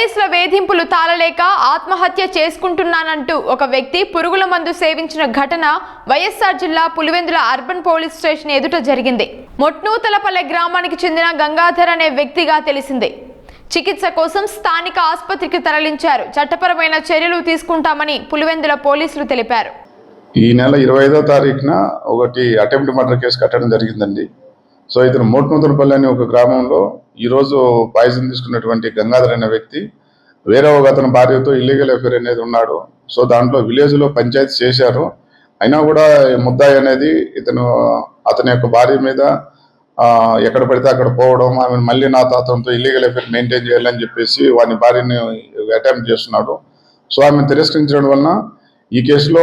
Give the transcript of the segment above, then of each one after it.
పోలీసుల వేధింపులు తాళలేక ఆత్మహత్య చేసుకుంటున్నానంటూ ఒక వ్యక్తి పురుగుల మందు సేవించిన ఘటన వైఎస్ఆర్ జిల్లా పులివెందుల అర్బన్ పోలీస్ స్టేషన్ ఎదుట జరిగింది. మొట్నూతలపల్లె గ్రామానికి చెందిన గంగాధర్ అనే వ్యక్తిగా తెలిసింది. చికిత్స కోసం స్థానిక ఆసుపత్రికి తరలించారు. చట్టపరమైన చర్యలు తీసుకుంటామని పులివెందుల పోలీసులు తెలిపారు. ఈ నెల ఇరవై ఐదో తారీఖున ఒకటి అటెంప్ట్ మర్డర్ కేసు కట్టడం జరిగిందండి. సో ఇతను మోట్నూతనపల్లి అనే ఒక గ్రామంలో ఈరోజు పాయిజన్ తీసుకున్నటువంటి గంగాధర్ అనే వ్యక్తి వేరే ఒక అతని భార్యతో ఇల్లీగల్ ఎఫైర్ అనేది ఉన్నాడు. సో దాంట్లో విలేజ్లో పంచాయతీ చేశారు. అయినా కూడా ఈ ముద్దాయి అనేది ఇతను అతని యొక్క భార్య మీద ఎక్కడ పడితే అక్కడ పోవడం ఆమె మళ్ళీ నా తాతంతో ఇల్లీగల్ ఎఫైర్ మెయింటైన్ చేయాలని చెప్పేసి వాని భార్యని అటెంప్ట్ చేస్తున్నాడు. సో ఆమె తిరస్కరించడం వలన ఈ కేసులో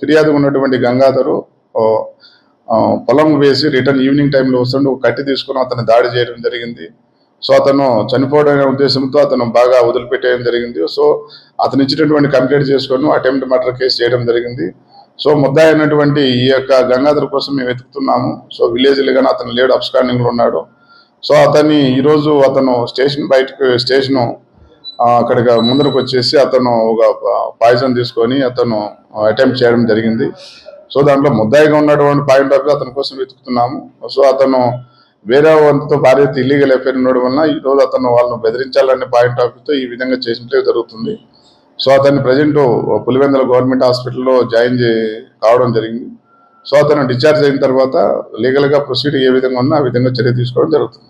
ఫిర్యాదు ఉన్నటువంటి గంగాధరు పొలం వేసి రిటర్న్ ఈవినింగ్ టైంలో వస్తుంటే ఒక కట్టి తీసుకుని అతను దాడి చేయడం జరిగింది. సో అతను చనిపోవడం ఉద్దేశంతో అతను బాగా వదిలిపెట్టేయడం జరిగింది. సో అతను ఇచ్చినటువంటి కంప్లైంట్ చేసుకొని అటెంప్ట్ మర్డర్ కేసు చేయడం జరిగింది. సో ముద్దా అయినటువంటి ఈ యొక్క గంగాధర్ కోసం మేము వెతుకుతున్నాము. సో విలేజ్లో కానీ అతను లేడు అబ్స్కాండింగ్లో ఉన్నాడు. సో అతన్ని ఈరోజు అతను స్టేషన్ బయటకు స్టేషను అక్కడికి ముందరకు వచ్చేసి అతను ఒక పాయిజన్ తీసుకొని అతను అటెంప్ట్ చేయడం జరిగింది. సో దాంట్లో ముద్దాయిగా ఉన్నటువంటి పాయింట్ ఆఫ్ వ్యూ అతని కోసం వెతుకుతున్నాము. సో అతను వేరే వాళ్ళతో భార్యతో ఇల్లీగల్ ఎఫ్ఐఆర్ ఉండడం వలన ఈ రోజు అతను వాళ్ళను బెదిరించాలనే పాయింట్ ఆఫ్ వ్యూతో ఈ విధంగా చేసినట్లే జరుగుతుంది. సో అతన్ని ప్రజెంట్ పులివెందుల గవర్నమెంట్ హాస్పిటల్లో జాయిన్ చే కావడం జరిగింది. సో అతను డిశ్చార్జ్ అయిన తర్వాత లీగల్గా ప్రొసీడ్ ఏ విధంగా ఉన్నా ఆ విధంగా చర్య తీసుకోవడం జరుగుతుంది.